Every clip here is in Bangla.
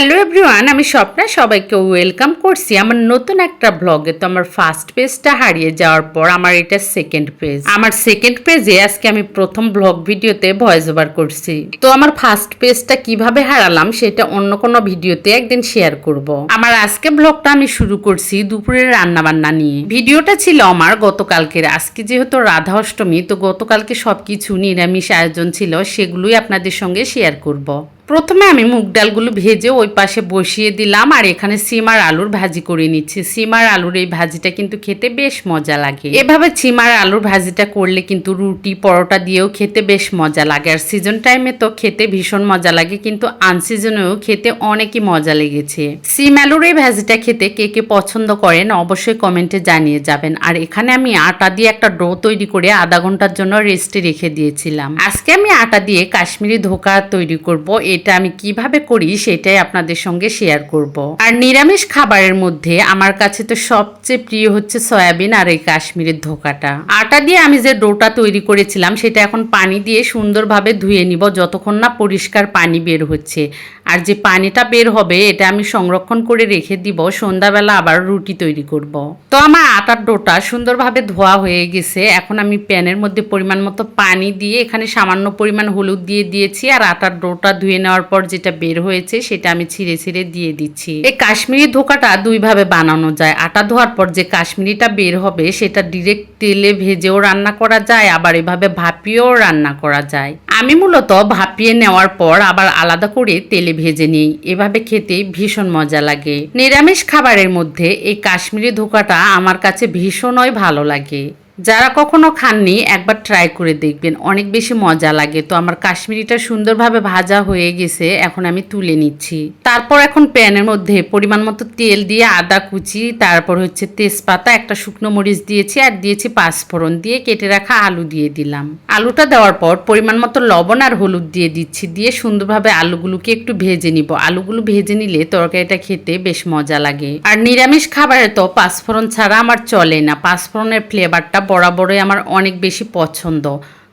হ্যালো এভরিওয়ান আমি স্বপ্না। সবাইকে ওয়েলকাম করছি আমার নতুন একটা ব্লগে তো আমার ফার্স্ট পেজটা হারিয়ে যাওয়ার পর আমার এটা সেকেন্ড পেজ আমার সেকেন্ড পেজে আজকে আমি প্রথম ব্লগ ভিডিওতে ভয়েস ওভার করছি। তো আমার ফার্স্ট পেজটা কীভাবে হারালাম সেটা অন্য কোনো ভিডিওতে একদিন শেয়ার করব। আমার আজকে ব্লগটা আমি শুরু করছি দুপুরের রান্না বান্না নিয়ে। ভিডিওটা ছিল আমার গতকালকের। আজকে যেহেতু রাধা অষ্টমী, তো গতকালকে সবকিছু নিরামিষ আয়োজন ছিল, সেগুলোই আপনাদের সঙ্গে শেয়ার করব। প্রথমে আমি মুগ ডালগুলো ভেজে ওই পাশে বসিয়ে দিলাম, আর এখানে সিম আর আলুর ভাজি করে নিচ্ছি। সিম আর আলুর এই ভাজিটা কিন্তু খেতে বেশ মজা লাগে। এভাবে সিম আর আলুর ভাজিটা করলে কিন্তু রুটি, পরোটা দিয়েও খেতে বেশ মজা লাগে। আর সিজন টাইমে তো খেতে ভীষণ মজা লাগে, কিন্তু আনসিজনেও খেতে অনেকই মজা লেগেছে। সিম আলুর এই ভাজিটা খেতে কে কে পছন্দ করেন অবশ্যই কমেন্টে জানিয়ে যাবেন। আর এখানে আমি আটা দিয়ে একটা ডো তৈরি করে আধা ঘণ্টার জন্য রেস্টে রেখে দিয়েছিলাম। আজকে আমি আটা দিয়ে কাশ্মীরি ধোকা তৈরি করব। এটা আমি কীভাবে করি সেটাই আপনাদের সঙ্গে শেয়ার করব। আর নিরামিষ খাবারের মধ্যে আমার কাছে তো সবচেয়ে প্রিয় হচ্ছে সয়াবিন আর এই কাশ্মীরের ধোকাটা। আটা দিয়ে আমি যে ডোটা তৈরি করেছিলাম সেটা এখন পানি দিয়ে সুন্দরভাবে ধুয়ে নিব যতক্ষণ না পরিষ্কার পানি বের হচ্ছে। আর যে পানিটা বের হবে এটা আমি সংরক্ষণ করে রেখে দিব, সন্ধ্যাবেলা আবার রুটি তৈরি করব। তো আমার আটার ডোটা সুন্দরভাবে ধোয়া হয়ে গেছে, এখন আমি প্যানের মধ্যে পরিমাণ মতো পানি দিয়ে এখানে সামান্য পরিমাণ হলুদ দিয়ে দিয়েছি আর আটার ডোটা ধুয়ে নেওয়ার পর যেটা বের হয়েছে সেটা আমি ছিঁড়ে ছিঁড়ে দিয়ে দিচ্ছি। এই কাশ্মীরি ধোকাটা দুইভাবে বানানো যায়। আটা ধোয়ার পর যে কাশ্মীরিটা বের হবে সেটা ডিরেক্ট তেলে ভেজেও রান্না করা যায়, আবার এভাবে ভাপিয়েও রান্না করা যায়। আমি মূলত ভাপিয়ে নেওয়ার পর আবার আলাদা করে তেলে ভেজে নিই। এভাবে খেতে ভীষণ মজা লাগে। নিরামিষ খাবারের মধ্যে এই কাশ্মীরি ধোকাটা আমার কাছে ভীষণই ভালো লাগে। যারা কখনো খাননি, একবার ট্রাই করে দেখবেন। অনেক বেশি মজা লাগে। তো আমার কাশ্মীরিটা সুন্দরভাবে ভাজা হয়ে গেছে, এখন আমি তুলে নিচ্ছি। তারপর এখন প্যানের মধ্যে পরিমাণ মতো তেল দিয়ে আদা কুচি, তারপর হচ্ছে তেজপাতা, একটা শুকনো মরিচ দিয়েছি আর দিয়েছি পাঁচফোড়ন দিয়ে কেটে রাখা আলু দিয়ে দিলাম। আলুটা দেওয়ার পর পরিমাণ মতো লবণ আর হলুদ দিয়ে দিচ্ছি, দিয়ে সুন্দরভাবে আলুগুলোকে একটু ভেজে নিব। আলুগুলো ভেজে নিলে তরকারিটা খেতে বেশ মজা লাগে। আর নিরামিষ খাবারে তো পাঁচফোড়ন ছাড়া আমার চলে না। পাঁচফোড়নের ফ্লেভারটা বরাবরই আমার অনেক বেশি পছন্দ।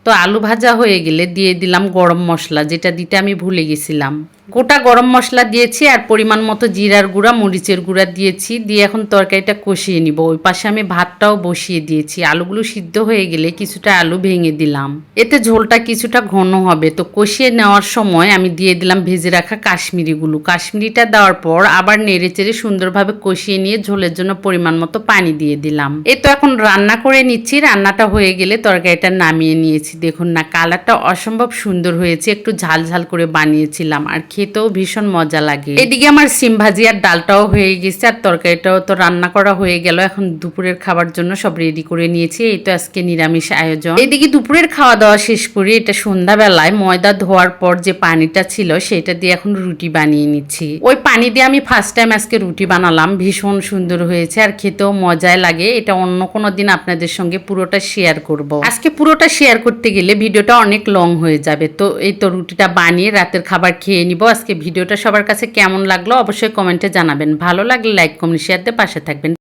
তো আলু ভাজা হয়ে গেলে দিয়ে দিলাম গরম মশলা, যেটা দিতে আমি ভুলে গেছিলাম। গোটা গরম মশলা দিয়েছি আর পরিমাণ মতো জিরার গুঁড়া, মরিচের গুঁড়া দিয়েছি। দিয়ে এখন তরকারিটা কষিয়ে নিব। ওই পাশে আমি ভাতটাও বসিয়ে দিয়েছি। আলুগুলো সিদ্ধ হয়ে গেলে কিছুটা আলু ভেঙে দিলাম। এতে ঝোলটা কিছুটা ঘন হবে। তো কষিয়ে নেওয়ার সময় আমি দিয়ে দিলাম ভেজে রাখা কাশ্মীরিগুলো। কাশ্মীরিটা দেওয়ার পর আবার নেড়ে চেড়ে সুন্দরভাবে কষিয়ে নিয়ে ঝোলের জন্য পরিমাণ মতো পানি দিয়ে দিলাম। এ তো এখন রান্না করে নিচ্ছি। রান্নাটা হয়ে গেলে তরকারিটা নামিয়ে নিয়েছি। দেখুন না, কালারটা অসম্ভব সুন্দর হয়েছে। একটু ঝাল ঝাল করে বানিয়েছিলাম। আর খেতেও ভীষণ মজা লাগে। এদিকে আমার সিম ভাজি আর ডালটাও হয়ে গেছে আর তরকারিটাও তো রান্না করা হয়ে গেল। এখন দুপুরের খাবার জন্য সব রেডি করে নিয়েছি। এই তো আজকে নিরামিষ আয়োজন। এদিকে দুপুরের খাওয়া দাওয়া শেষ করে এটা সন্ধ্যাবেলায় ময়দা ধোয়ার পর যে পানিটা ছিল, সেটা দিয়ে এখন রুটি বানিয়ে নিচ্ছি। ওই পানি দিয়ে আমি ফার্স্ট টাইম আজকে রুটি বানালাম। ভীষণ সুন্দর হয়েছে আর খেতেও মজায় লাগে। এটা অন্য কোনো দিন আপনাদের সঙ্গে পুরোটা শেয়ার করব। আজকে পুরোটা শেয়ার করতে গেলে ভিডিওটা অনেক লং হয়ে যাবে। তো এই তো রুটিটা বানিয়ে রাতের খাবার খেয়ে নিব। আজকে ভিডিওটা সবার কাছে কেমন লাগল অবশ্যই কমেন্টে জানাবেন। ভালো লাগলে লাইক কমেন্ট শেয়ার দিয়ে পাশে থাকবেন।